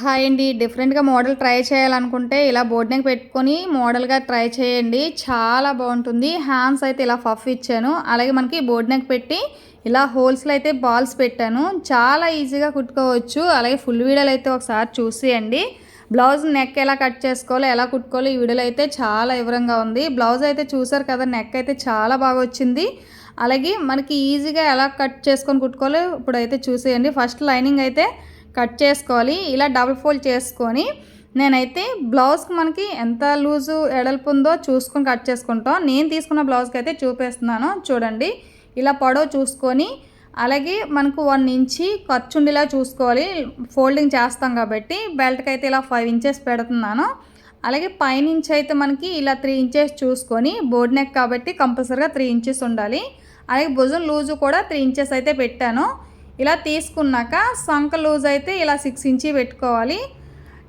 Hi అండి. డిఫరెంట్గా model try చేయాలనుకుంటే ఇలా బోర్డ్ నెక్ పెట్టుకొని మోడల్గా ట్రై చేయండి. చాలా బాగుంటుంది. హ్యాండ్స్ అయితే ఇలా ఫఫ్ ఇచ్చాను. అలాగే మనకి బోర్డ్ నెక్ పెట్టి ఇలా హోల్స్లో అయితే బాల్స్ పెట్టాను. చాలా ఈజీగా కుట్టుకోవచ్చు. అలాగే ఫుల్ వీడియోలు అయితే ఒకసారి చూసేయండి. బ్లౌజ్ నెక్ ఎలా కట్ చేసుకోవాలో ఎలా కుట్టుకోవాలో ఈ వీడియోలో అయితే చాలా వివరంగా ఉంది. బ్లౌజ్ అయితే చూసారు కదా నెక్ అయితే చాలా బాగా వచ్చింది. అలాగే మనకి ఈజీగా ఎలా కట్ చేసుకొని కుట్టుకోవాలో ఇప్పుడైతే చూసేయండి. ఫస్ట్ లైనింగ్ అయితే కట్ చేసుకోవాలి. ఇలా డబుల్ ఫోల్డ్ చేసుకొని నేనైతే బ్లౌజ్కి మనకి ఎంత లూజు ఎడల్పు ఉందో చూసుకొని కట్ చేసుకుంటాం. నేను తీసుకున్న బ్లౌజ్కి అయితే చూపిస్తున్నాను. చూడండి. ఇలా పొడవు చూసుకొని అలాగే మనకు వన్ ఇంచి ఖర్చు ఉండేలా చూసుకోవాలి. ఫోల్డింగ్ చేస్తాం కాబట్టి బెల్ట్కి అయితే ఇలా ఫైవ్ ఇంచెస్ పెడుతున్నాను. అలాగే పైనుంచి అయితే మనకి ఇలా త్రీ ఇంచెస్ చూసుకొని బోర్డ్ నెక్ కాబట్టి కంపల్సరీగా త్రీ ఇంచెస్ ఉండాలి. అలాగే భుజం లూజు కూడా త్రీ ఇంచెస్ అయితే పెట్టాను. ఇలా తీసుకున్నాక సంక లూజ్ అయితే ఇలా సిక్స్ ఇంచీ పెట్టుకోవాలి.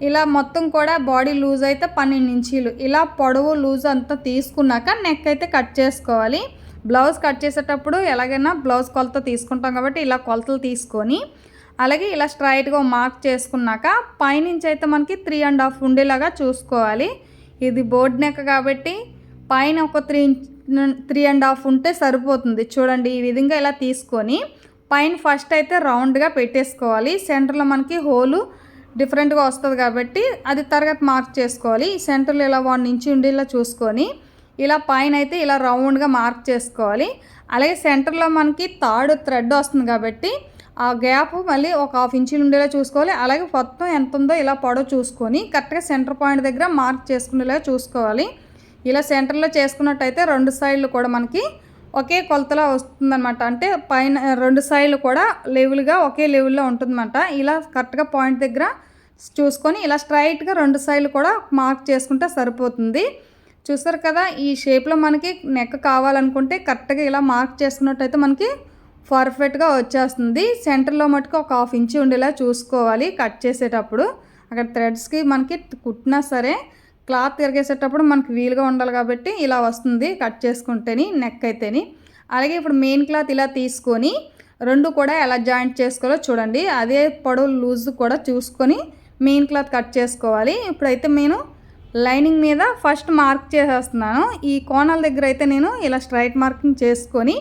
ఇలా మొత్తం కూడా బాడీ లూజ్ అయితే పన్నెండు ఇంచీలు. ఇలా పొడవు లూజ్ అంతా తీసుకున్నాక నెక్ అయితే కట్ చేసుకోవాలి. బ్లౌజ్ కట్ చేసేటప్పుడు ఎలాగైనా బ్లౌజ్ కొలత తీసుకుంటాం కాబట్టి ఇలా కొలతలు తీసుకొని అలాగే ఇలా స్ట్రైట్గా మార్క్ చేసుకున్నాక పైనుంచి అయితే మనకి త్రీ అండ్ హాఫ్ ఉండేలాగా చూసుకోవాలి. ఇది బోర్డ్ నెక్ కాబట్టి పైన ఒక త్రీ త్రీ అండ్ హాఫ్ ఉంటే సరిపోతుంది. చూడండి ఈ విధంగా ఇలా తీసుకొని పైన ఫస్ట్ అయితే రౌండ్గా పెట్టేసుకోవాలి. సెంటర్లో మనకి హోలు డిఫరెంట్గా వస్తుంది కాబట్టి అది తర్వాత మార్క్ చేసుకోవాలి. సెంటర్లో ఇలా వన్ ఇంచు ఉండేలా చూసుకొని ఇలా పైన అయితే ఇలా రౌండ్గా మార్క్ చేసుకోవాలి. అలాగే సెంటర్లో మనకి థర్డ్ థ్రెడ్ వస్తుంది కాబట్టి ఆ గ్యాప్ మళ్ళీ ఒక హాఫ్ ఇంచులు ఉండేలా చూసుకోవాలి. అలాగే మొత్తం ఎంత ఉందో ఇలా పొడవు చూసుకొని కరెక్ట్గా సెంటర్ పాయింట్ దగ్గర మార్క్ చేసుకునేలా చూసుకోవాలి. ఇలా సెంటర్లో చేసుకున్నట్టయితే రెండు సైడ్లు కూడా మనకి ఒకే కొలతలో వస్తుందన్నమాట. అంటే పైన రెండు సైడ్లు కూడా లెవెల్గా ఒకే లెవెల్లో ఉంటుందన్నమాట. ఇలా కరెక్ట్గా పాయింట్ దగ్గర చూసుకొని ఇలా స్ట్రైట్గా రెండు సైడ్లు కూడా మార్క్ చేసుకుంటే సరిపోతుంది. చూసారు కదా ఈ షేప్లో మనకి నెక్ కావాలనుకుంటే కరెక్ట్గా ఇలా మార్క్ చేసుకున్నట్టయితే మనకి పర్ఫెక్ట్గా వచ్చేస్తుంది. సెంటర్లో మటుకు ఒక హాఫ్ ఇంచ్ ఉండేలా చూసుకోవాలి కట్ చేసేటప్పుడు. అక్కడ థ్రెడ్స్కి మనకి కుట్టినా సరే క్లాత్ తిరిగేసేటప్పుడు మనకి వీలుగా ఉండాలి కాబట్టి ఇలా వస్తుంది కట్ చేసుకుంటేని నెక్ అయితేని. అలాగే ఇప్పుడు మెయిన్ క్లాత్ ఇలా తీసుకొని రెండు కూడా ఎలా జాయింట్ చేసుకోవాలో చూడండి. అదే పొడవు లూజ్ కూడా చూసుకొని మెయిన్ క్లాత్ కట్ చేసుకోవాలి. ఇప్పుడైతే నేను లైనింగ్ మీద ఫస్ట్ మార్క్ చేసేస్తున్నాను. ఈ కోణాల దగ్గర అయితే నేను ఇలా స్ట్రైట్ మార్కింగ్ చేసుకొని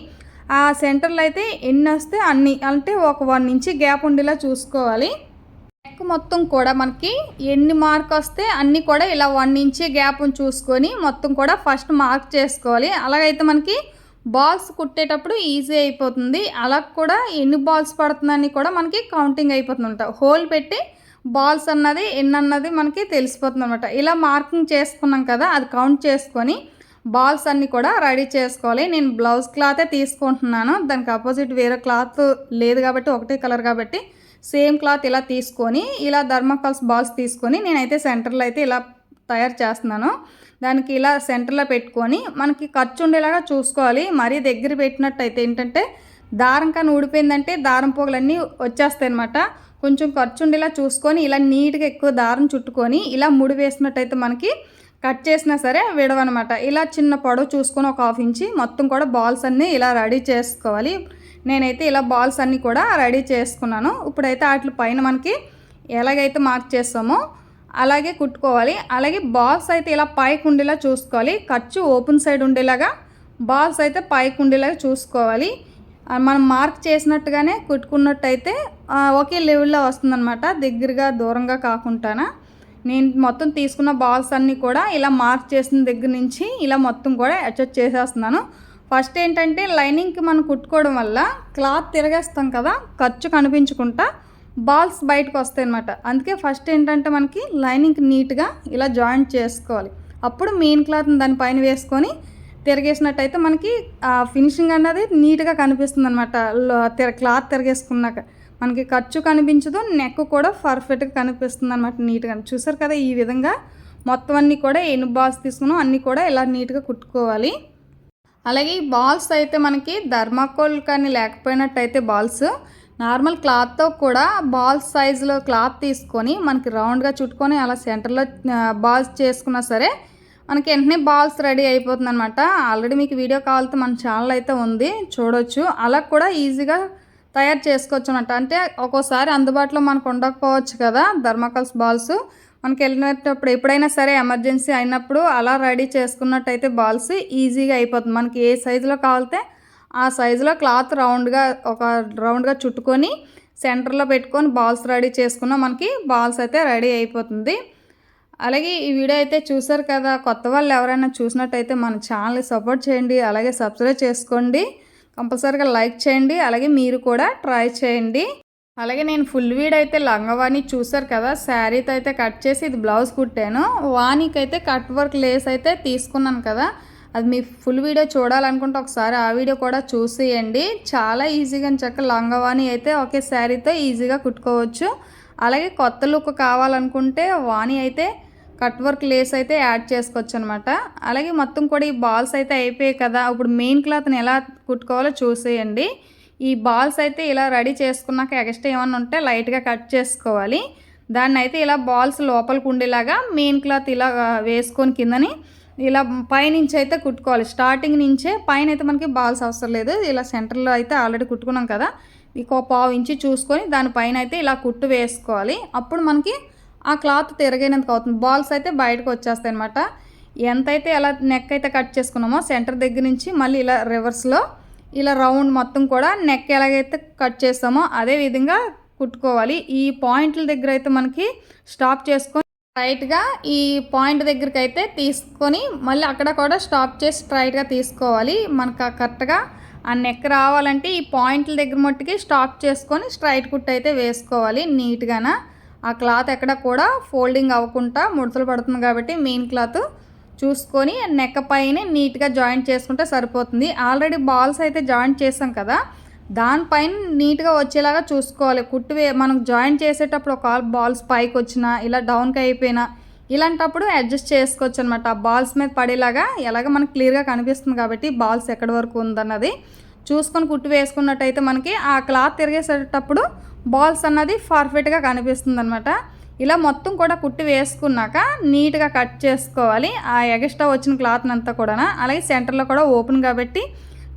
ఆ సెంటర్లో అయితే ఎన్ని వస్తే అన్ని అంటే ఒక వన్ ఇంచి గ్యాప్ ఉండేలా చూసుకోవాలి. నెక్ మొత్తం కూడా మనకి ఎన్ని మార్క్ వస్తే అన్నీ కూడా ఇలా వన్ ఇంచి గ్యాప్ను చూసుకొని మొత్తం కూడా ఫస్ట్ మార్క్ చేసుకోవాలి. అలాగైతే మనకి బాల్స్ కుట్టేటప్పుడు ఈజీ అయిపోతుంది. అలా కూడా ఎన్ని బాల్స్ పడుతుందని కూడా మనకి కౌంటింగ్ అయిపోతుంది హోల్ పెట్టి బాల్స్ అన్నది ఎన్ని అన్నది మనకి తెలిసిపోతుంది అనమాట ఇలా మార్కింగ్ చేసుకున్నాం కదా అది కౌంట్ చేసుకొని బాల్స్ అన్నీ కూడా రెడీ చేసుకోవాలి. నేను బ్లౌజ్ క్లాతే తీసుకుంటున్నాను. దానికి ఆపోజిట్ వేరే క్లాత్ లేదు కాబట్టి ఒకటే కలర్ కాబట్టి సేమ్ క్లాత్ ఇలా తీసుకొని ఇలా ధర్మకాల్స్ బాల్స్ తీసుకొని నేనైతే సెంటర్లో అయితే ఇలా తయారు చేస్తున్నాను. దానికి ఇలా సెంటర్లో పెట్టుకొని మనకి ఖర్చు ఉండేలాగా చూసుకోవాలి. మరీ దగ్గర పెట్టినట్టయితే ఏంటంటే దారం కానీ ఊడిపోయిందంటే దారం పొగలన్నీ వచ్చేస్తాయి అనమాట కొంచెం ఖర్చు ఉండేలా చూసుకొని ఇలా నీట్గా ఎక్కువ దారం చుట్టుకొని ఇలా ముడి వేసినట్టయితే మనకి కట్ చేసినా సరే విడవనమాట ఇలా చిన్న పొడవు చూసుకొని ఒక హాఫ్ ఇంచి మొత్తం కూడా బాల్స్ అన్నీ ఇలా రెడీ చేసుకోవాలి. నేనైతే ఇలా బాల్స్ అన్నీ కూడా రెడీ చేసుకున్నాను. ఇప్పుడైతే వాటి పైన మనకి ఎలాగైతే మార్క్ చేస్తామో అలాగే కుట్టుకోవాలి. అలాగే బాల్స్ అయితే ఇలా పైకి ఉండేలా చూసుకోవాలి. ఖర్చు ఓపెన్ సైడ్ ఉండేలాగా బాల్స్ అయితే పైకి ఉండేలాగా చూసుకోవాలి. మనం మార్క్ చేసినట్టుగానే కుట్టుకున్నట్టయితే ఒకే లెవెల్లో వస్తుందన్నమాట. దగ్గరగా దూరంగా కాకుండా నేను మొత్తం తీసుకున్న బాల్స్ అన్నీ కూడా ఇలా మార్క్ చేసిన దగ్గర నుంచి ఇలా మొత్తం కూడా అడ్జస్ట్ చేసేస్తున్నాను. ఫస్ట్ ఏంటంటే లైనింగ్కి మనం కుట్టుకోవడం వల్ల క్లాత్ తిరగేస్తాం కదా ఖర్చు కనిపించకుండా బాల్స్ బయటకు వస్తాయి అనమాట అందుకే ఫస్ట్ ఏంటంటే మనకి లైనింగ్ నీట్గా ఇలా జాయింట్ చేసుకోవాలి. అప్పుడు మెయిన్ క్లాత్ని దానిపైన వేసుకొని తిరగేసినట్టయితే మనకి ఫినిషింగ్ అన్నది నీట్గా కనిపిస్తుంది అనమాట క్లాత్ తిరగేసుకున్నాక మనకి ఖర్చు కనిపించదు నెక్ కూడా పర్ఫెక్ట్గా కనిపిస్తుంది అనమాట నీట్గా. చూసారు కదా ఈ విధంగా మొత్తం అన్నీ కూడా ఎన్ని బాల్స్ తీసుకున్నాం అన్నీ కూడా ఇలా నీట్గా కుట్టుకోవాలి. అలాగే ఈ బాల్స్ అయితే మనకి ధర్మాకోల్ కానీ లేకపోయినట్టయితే బాల్స్ నార్మల్ క్లాత్తో కూడా బాల్స్ సైజులో క్లాత్ తీసుకొని మనకి రౌండ్గా చుట్టుకొని అలా సెంటర్లో బాల్స్ చేసుకున్నా సరే మనకి వెంటనే బాల్స్ రెడీ అయిపోతుంది అనమాట ఆల్రెడీ మీకు వీడియో కావాలతో మన ఛానల్ అయితే ఉంది చూడొచ్చు. అలా కూడా ఈజీగా తయారు చేసుకోవచ్చు అనమాట అంటే ఒక్కోసారి అందుబాటులో మనకు ఉండకపోవచ్చు కదా ధర్మకల్స్ బాల్స్. మనకి వెళ్ళినప్పుడు ఎప్పుడైనా సరే ఎమర్జెన్సీ అయినప్పుడు అలా రెడీ చేసుకున్నట్టయితే బాల్స్ ఈజీగా అయిపోతుంది. మనకి ఏ సైజులో కావాలితే ఆ సైజులో క్లాత్ రౌండ్గా ఒక రౌండ్గా చుట్టుకొని సెంటర్లో పెట్టుకొని బాల్స్ రెడీ చేసుకున్న మనకి బాల్స్ అయితే రెడీ అయిపోతుంది. అలాగే ఈ వీడియో అయితే చూసారు కదా కొత్త వాళ్ళు ఎవరైనా చూసినట్టయితే మన ఛానల్ని సపోర్ట్ చేయండి అలాగే సబ్స్క్రైబ్ చేసుకోండి కంపల్సరీగా లైక్ చేయండి అలాగే మీరు కూడా ట్రై చేయండి. అలాగే నేను ఫుల్ వీడ్ అయితే లంగవాణి చూసారు కదా శారీతో అయితే కట్ చేసి ఇది బ్లౌజ్ కుట్టాను. వాణికి అయితే కట్ వర్క్ లేస్ అయితే తీసుకున్నాను కదా అది మీ ఫుల్ వీడియో చూడాలనుకుంటే ఒకసారి ఆ వీడియో కూడా చూసేయండి. చాలా ఈజీగా చక్క లంగవాణి అయితే ఒకే శారీతో ఈజీగా కుట్టుకోవచ్చు. అలాగే కొత్త లుక్ కావాలనుకుంటే వాణి అయితే కట్ వర్క్ లేస్ అయితే యాడ్ చేసుకోవచ్చు అనమాట అలాగే మొత్తం కూడా ఈ బాల్స్ అయితే అయిపోయాయి కదా ఇప్పుడు మెయిన్ క్లాత్ని ఎలా కుట్టుకోవాలో చూసేయండి. ఈ బాల్స్ అయితే ఇలా రెడీ చేసుకున్నాక ఎక్స్ట్రా ఏమైనా ఉంటే లైట్గా కట్ చేసుకోవాలి. దాన్ని అయితే ఇలా బాల్స్ లోపలికి ఉండేలాగా మెయిన్ క్లాత్ ఇలా వేసుకొని కిందని ఇలా పైనుంచి అయితే కుట్టుకోవాలి. స్టార్టింగ్ నుంచే పైన అయితే మనకి బాల్స్ అవసరం లేదు. ఇలా సెంటర్లో అయితే ఆల్రెడీ కుట్టుకున్నాం కదా ఇక పావు ఇంచి చూసుకొని దానిపైన అయితే ఇలా కుట్టు వేసుకోవాలి. అప్పుడు మనకి ఆ క్లాత్ తిరగైనందుకు అవుతుంది. బాల్స్ అయితే బయటకు వచ్చేస్తాయి అనమాట ఎంతైతే ఎలా నెక్ అయితే కట్ చేసుకున్నామో సెంటర్ దగ్గర నుంచి మళ్ళీ ఇలా రివర్స్లో ఇలా రౌండ్ మొత్తం కూడా నెక్ ఎలాగైతే కట్ చేస్తామో అదే విధంగా కుట్టుకోవాలి. ఈ పాయింట్ల దగ్గర అయితే మనకి స్టాప్ చేసుకొని స్ట్రైట్గా ఈ పాయింట్ దగ్గరికి అయితే తీసుకొని మళ్ళీ అక్కడ కూడా స్టాప్ చేసి స్ట్రైట్గా తీసుకోవాలి. మనకు కరెక్ట్గా ఆ నెక్ రావాలంటే ఈ పాయింట్ల దగ్గర మట్టుకి స్టాప్ చేసుకొని స్ట్రైట్ కుట్ అయితే వేసుకోవాలి నీట్గాన ఆ క్లాత్ ఎక్కడ కూడా ఫోల్డింగ్ అవ్వకుండా ముడతలు పడుతుంది కాబట్టి మెయిన్ క్లాత్ చూసుకొని నెక్క పైన నీట్గా జాయింట్ చేసుకుంటే సరిపోతుంది. ఆల్రెడీ బాల్స్ అయితే జాయింట్ చేసాం కదా దానిపైన నీట్గా వచ్చేలాగా చూసుకోవాలి. కుట్టు మనం జాయింట్ చేసేటప్పుడు ఒక బాల్స్ పైకి వచ్చినా ఇలా డౌన్కి అయిపోయినా ఇలాంటప్పుడు అడ్జస్ట్ చేసుకోవచ్చు అనమాట ఆ బాల్స్ మీద పడేలాగా ఎలాగ మనకు క్లియర్గా కనిపిస్తుంది కాబట్టి బాల్స్ ఎక్కడి వరకు ఉందన్నది చూసుకొని కుట్టు వేసుకున్నట్టయితే మనకి ఆ క్లాత్ తిరిగేసేటప్పుడు బాల్స్ అన్నది పర్ఫెక్ట్గా కనిపిస్తుంది అనమాట ఇలా మొత్తం కూడా కుట్టి వేసుకున్నాక నీట్గా కట్ చేసుకోవాలి. ఆ ఎగస్ట్రా వచ్చిన క్లాత్ని అంతా కూడా అలాగే సెంటర్లో కూడా ఓపెన్ కాబట్టి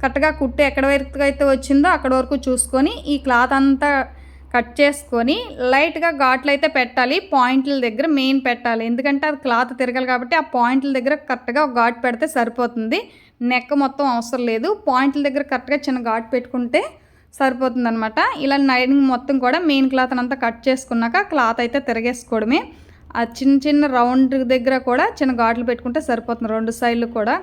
కరెక్ట్గా కుట్టి ఎక్కడ వరకు అయితే వచ్చిందో అక్కడ వరకు చూసుకొని ఈ క్లాత్ అంతా కట్ చేసుకొని లైట్గా ఘాట్లు అయితే పెట్టాలి. పాయింట్ల దగ్గర మెయిన్ పెట్టాలి. ఎందుకంటే అది క్లాత్ తిరగాలి కాబట్టి ఆ పాయింట్ల దగ్గర కరెక్ట్గా ఒక ఘాట్ పెడితే సరిపోతుంది. నెక్ మొత్తం అవసరం లేదు. పాయింట్ల దగ్గర కరెక్ట్గా చిన్న ఘాట్ పెట్టుకుంటే సరిపోతుంది అనమాట ఇలా నైనింగ్ మొత్తం కూడా మెయిన్ క్లాత్ అంతా కట్ చేసుకున్నాక క్లాత్ అయితే తిరగేసుకోవడమే. ఆ చిన్న చిన్న రౌండ్ దగ్గర కూడా చిన్న ఘాట్లు పెట్టుకుంటే సరిపోతుంది. రెండు సైడ్లు కూడా.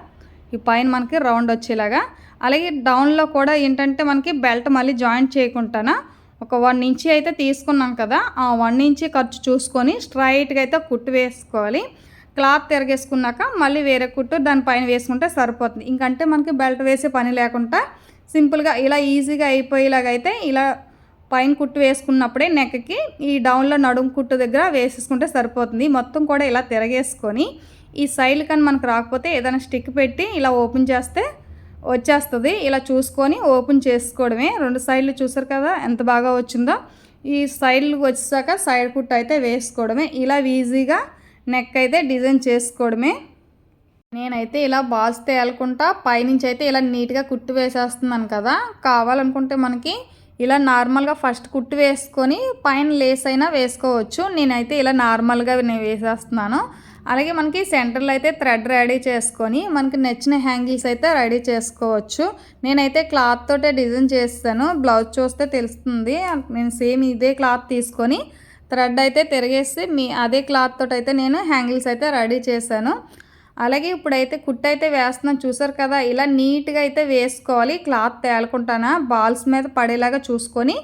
ఈ పైన మనకి రౌండ్ వచ్చేలాగా. అలాగే డౌన్లో కూడా ఏంటంటే మనకి బెల్ట్ మళ్ళీ జాయింట్ చేయకుండా ఒక వన్ ఇంచి అయితే తీసుకున్నాం కదా ఆ వన్ ఇంచి ఖర్చు చూసుకొని స్ట్రైట్గా అయితే కుట్టు వేసుకోవాలి. క్లాత్ తిరగేసుకున్నాక మళ్ళీ వేరే కుట్టు దానిపైన వేసుకుంటే సరిపోతుంది. ఇంకంటే మనకి బెల్ట్ వేసే పని లేకుండా సింపుల్గా ఇలా ఈజీగా అయిపోయేలాగైతే ఇలా పైన కుట్టు వేసుకున్నప్పుడే నెక్కి ఈ డౌన్లో నడుము కుట్టు దగ్గర వేసేసుకుంటే సరిపోతుంది. మొత్తం కూడా ఇలా తిరగేసుకొని ఈ సైడ్ కానీ మనకు రాకపోతే ఏదైనా స్టిక్ పెట్టి ఇలా ఓపెన్ చేస్తే వచ్చేస్తుంది. ఇలా చూసుకొని ఓపెన్ చేసుకోవడమే. రెండు సైడ్లు చూసారు కదా ఎంత బాగా వచ్చిందో. ఈ సైడ్లు వచ్చాక సైడ్ కుట్టు అయితే వేసుకోవడమే. ఇలా ఈజీగా నెక్ అయితే డిజైన్ చేసుకోవడమే. నేనైతే ఇలా బాల్స్ తేలుకుంటా పైనుంచి అయితే ఇలా నీట్గా కుట్టు వేసేస్తున్నాను కదా. కావాలనుకుంటే మనకి ఇలా నార్మల్గా ఫస్ట్ కుట్టు వేసుకొని పైన లేస్ అయినా వేసుకోవచ్చు. నేనైతే ఇలా నార్మల్గా నేను వేసేస్తున్నాను. అలాగే మనకి సెంటర్లో అయితే థ్రెడ్ రెడీ చేసుకొని మనకి నచ్చిన హ్యాంగిల్స్ అయితే రెడీ చేసుకోవచ్చు. నేనైతే క్లాత్ తోటే డిజైన్ చేస్తాను. బ్లౌజ్ చూస్తే తెలుస్తుంది. నేను సేమ్ ఇదే క్లాత్ తీసుకొని థ్రెడ్ అయితే తిరిగేసి మీ అదే క్లాత్ తోటి అయితే నేను హ్యాంగిల్స్ అయితే రెడీ చేశాను. అలాగే ఇప్పుడైతే కుట్టు అయితే వేస్తున్నాం. చూసారు కదా? ఇలా నీట్గా అయితే వేసుకోవాలి. క్లాత్ తేలకుంటానా? బాల్స్ మీద పడేలాగా చూసుకొని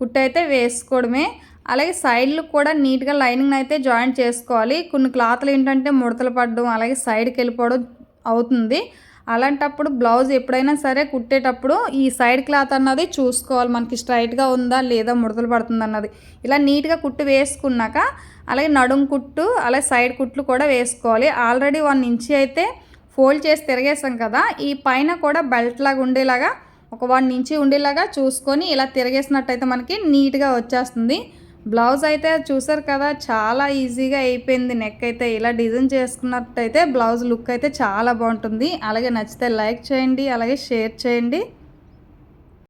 కుట్టు అయితే వేసుకోవడమే. అలాగే సైడ్లు కూడా నీట్గా లైనింగ్ అయితే జాయింట్ చేసుకోవాలి. కొన్ని క్లాత్లు ఏంటంటే ముడతలు పడడం అలాగే సైడ్కి వెళ్ళిపోవడం అవుతుంది. అలాంటప్పుడు బ్లౌజ్ ఎప్పుడైనా సరే కుట్టేటప్పుడు ఈ సైడ్ క్లాత్ అన్నది చూసుకోవాలి. మనకి స్ట్రైట్గా ఉందా లేదా ముడతలు పడుతుంది అన్నది. ఇలా నీట్గా కుట్టు వేసుకున్నాక అలాగే నడుం కుట్టు అలాగే సైడ్ కుట్లు కూడా వేసుకోవాలి. ఆల్రెడీ వన్ ఇంచి అయితే ఫోల్డ్ చేసి తిరిగేసాం కదా ఈ పైన కూడా బెల్ట్ లాగా ఉండేలాగా ఒక వన్ ఇంచి ఉండేలాగా చూసుకొని ఇలా తిరిగేసినట్టయితే మనకి నీట్గా వచ్చేస్తుంది. బ్లౌజ్ అయితే చూసారు కదా చాలా ఈజీగా అయిపోయింది నెక్ అయితే. ఇలా డిజైన్ చేసుకున్నట్టయితే బ్లౌజ్ లుక్ అయితే చాలా బాగుంటుంది. అలాగే నచ్చితే లైక్ చేయండి అలాగే షేర్ చేయండి.